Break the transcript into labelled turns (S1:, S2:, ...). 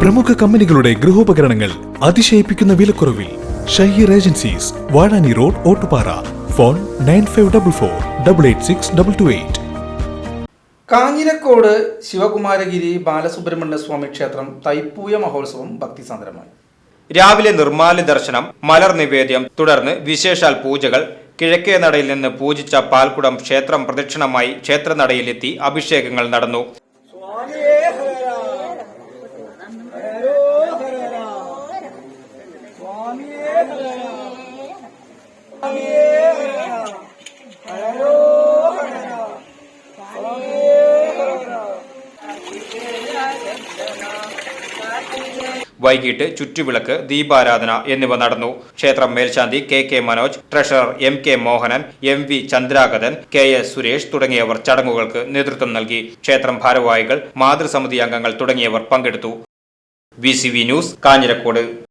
S1: പ്രമുഖ കമ്പനികളുടെ ഗൃഹോപകരണങ്ങൾ അതിശയിപ്പിക്കുന്ന വിലക്കുറവിൽ Shaheer agencies Vazhani road Ottupara. Phone nine five double four double eight six double two eight.
S2: Kanjirakode Sivakumaragiri Balasubramanya Swami ക്ഷേത്രം തൈപ്പൂയ മഹോത്സവം ഭക്തിസാന്ദ്രമായി.
S3: രാവിലെ നിർമ്മാല്യ ദർശനം മലർ നിവേദ്യം തുടർന്ന് വിശേഷാൽ പൂജകൾ കിഴക്കേ നടയിൽ നിന്ന് പൂജിച്ച പാൽക്കുടം ക്ഷേത്രം പ്രദക്ഷിണമായി ക്ഷേത്രനടയിലെത്തി അഭിഷേകങ്ങൾ നടന്നു. വൈകിട്ട് ചുറ്റുവിളക്ക് ദീപാരാധന എന്നിവ നടന്നു. ക്ഷേത്രം മേൽശാന്തി K K Manoj treasurer M K Mohanan M V Chandragathan K S Suresh തുടങ്ങിയവർ ചടങ്ങുകൾക്ക് നേതൃത്വം നൽകി. ക്ഷേത്രം ഭാരവാഹികൾ മാതൃസമിതി അംഗങ്ങൾ തുടങ്ങിയവർ പങ്കെടുത്തു. V news Kanjirakode.